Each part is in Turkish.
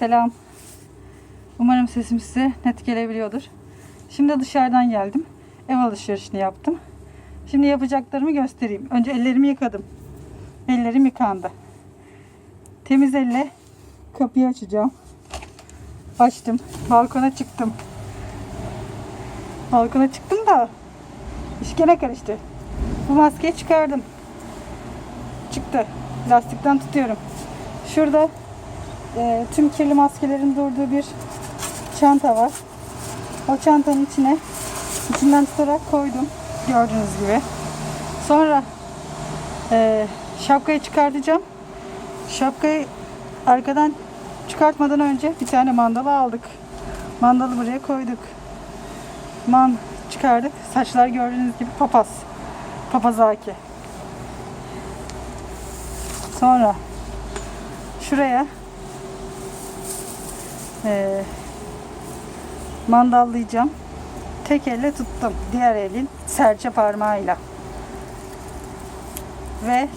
Selam. Umarım sesim size net gelebiliyordur. Şimdi dışarıdan geldim. Ev alışverişini yaptım. Şimdi yapacaklarımı göstereyim. Önce ellerimi yıkadım. Ellerim yıkandı. Temiz elle kapıyı açacağım. Açtım. Balkona çıktım. Balkona çıktım da iş gene karıştı. Bu maskeyi çıkardım. Çıktı. Lastikten tutuyorum. Şurada e, tüm kirli maskelerin durduğu bir çanta var. O çantanın içine içinden tutarak koydum. Gördüğünüz gibi. Sonra e, şapkayı çıkartacağım. Şapkayı arkadan çıkartmadan önce bir tane mandalı aldık. Mandalı buraya koyduk. Man çıkardık. Saçlar gördüğünüz gibi papaz. Papazaki. Sonra şuraya eee mandallayacağım. Tek elle tuttum. Diğer elin serçe parmağıyla. Ve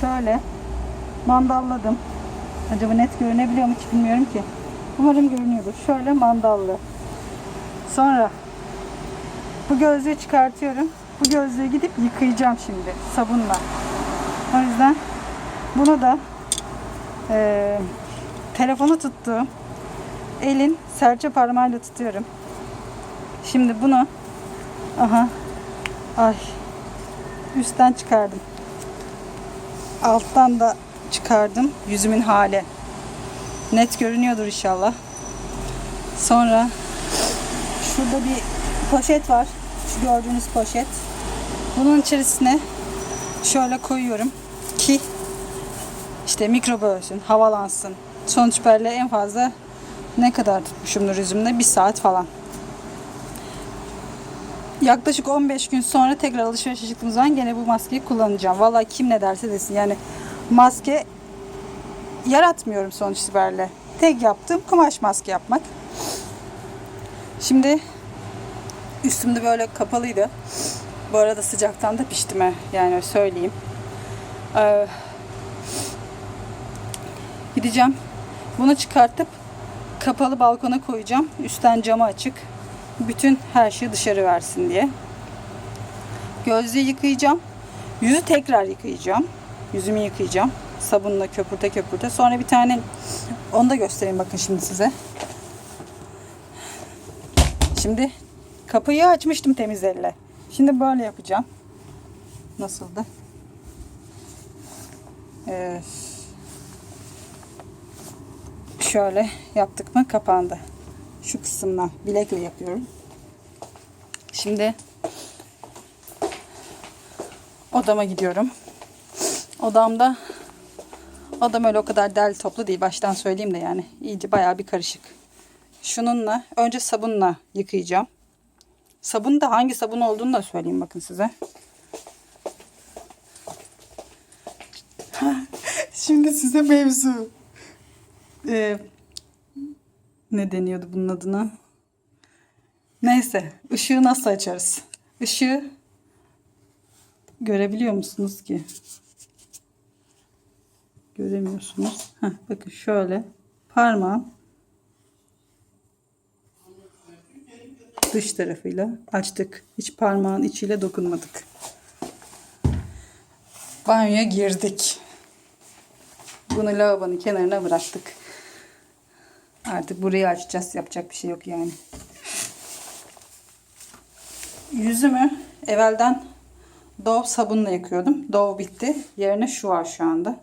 şöyle mandalladım. Acaba net görünebiliyor mu hiç bilmiyorum ki. Umarım görünüyordur. Şöyle mandallı. Sonra bu gözlüğü çıkartıyorum. Bu gözlüğü gidip yıkayacağım şimdi sabunla. O yüzden bunu da eee telefonu tuttuğum elin serçe parmağıyla tutuyorum. Şimdi bunu aha ay üstten çıkardım. Alttan da çıkardım yüzümün hali. Net görünüyordur inşallah. Sonra şurada bir poşet var. Şu gördüğünüz poşet. Bunun içerisine şöyle koyuyorum ki işte mikrob ölsün, havalansın. Sonuç böyle en fazla ne kadar tutmuşumdur yüzümde? Bir saat falan. Yaklaşık 15 gün sonra tekrar alışverişe çıktığım zaman gene bu maskeyi kullanacağım. Vallahi kim ne derse desin. Yani maske yaratmıyorum sonuç itibariyle. Tek yaptığım kumaş maske yapmak. Şimdi üstümde böyle kapalıydı. Bu arada sıcaktan da piştim he. Yani söyleyeyim. Ee, gideceğim. Bunu çıkartıp kapalı balkona koyacağım. Üstten camı açık. Bütün her şey dışarı versin diye. Gözlüğü yıkayacağım. Yüzü tekrar yıkayacağım. Yüzümü yıkayacağım. Sabunla köpürte köpürte. Sonra bir tane onu da göstereyim bakın şimdi size. Şimdi kapıyı açmıştım temiz elle. Şimdi böyle yapacağım. Nasıldı? Evet. Şöyle yaptık mı kapandı. Şu kısımdan bilekle yapıyorum. Şimdi odama gidiyorum. Odamda odam öyle o kadar derli toplu değil. Baştan söyleyeyim de yani. iyice bayağı bir karışık. Şununla önce sabunla yıkayacağım. Sabun da hangi sabun olduğunu da söyleyeyim bakın size. Şimdi size mevzu. Ee, ne deniyordu bunun adına? Neyse, ışığı nasıl açarız? Işığı görebiliyor musunuz ki? Göremiyorsunuz. Heh, bakın şöyle parmağım dış tarafıyla açtık. Hiç parmağın içiyle dokunmadık. Banyoya girdik. Bunu lavabonun kenarına bıraktık. Artık burayı açacağız. Yapacak bir şey yok yani. Yüzümü evvelden Dove sabunla yıkıyordum. Dove bitti. Yerine şu var şu anda.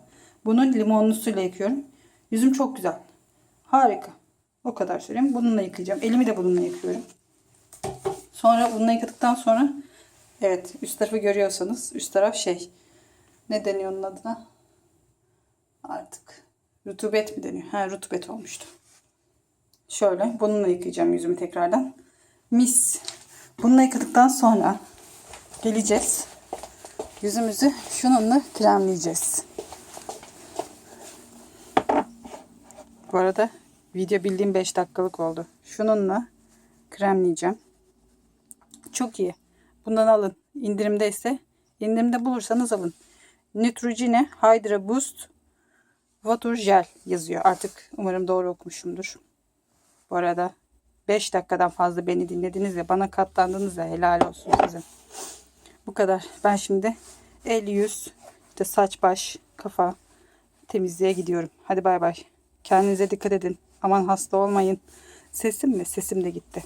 Bunun limonlu suyla yıkıyorum. Yüzüm çok güzel. Harika. O kadar söyleyeyim. Bununla yıkayacağım. Elimi de bununla yıkıyorum. Sonra bununla yıkadıktan sonra evet üst tarafı görüyorsanız üst taraf şey ne deniyor onun adına? Artık rutubet mi deniyor? Ha rutubet olmuştu. Şöyle bununla yıkayacağım yüzümü tekrardan. Mis. Bununla yıkadıktan sonra geleceğiz. Yüzümüzü şununla kremleyeceğiz. Bu arada video bildiğim 5 dakikalık oldu. Şununla kremleyeceğim. Çok iyi. Bundan alın. İndirimdeyse indirimde bulursanız alın. Neutrogena Hydra Boost Vatur Jel yazıyor. Artık umarım doğru okumuşumdur. Bu arada 5 dakikadan fazla beni dinlediniz ya bana katlandınız ya helal olsun size. Bu kadar. Ben şimdi el yüz işte saç baş kafa temizliğe gidiyorum. Hadi bay bay. Kendinize dikkat edin. Aman hasta olmayın. Sesim mi? Sesim de gitti.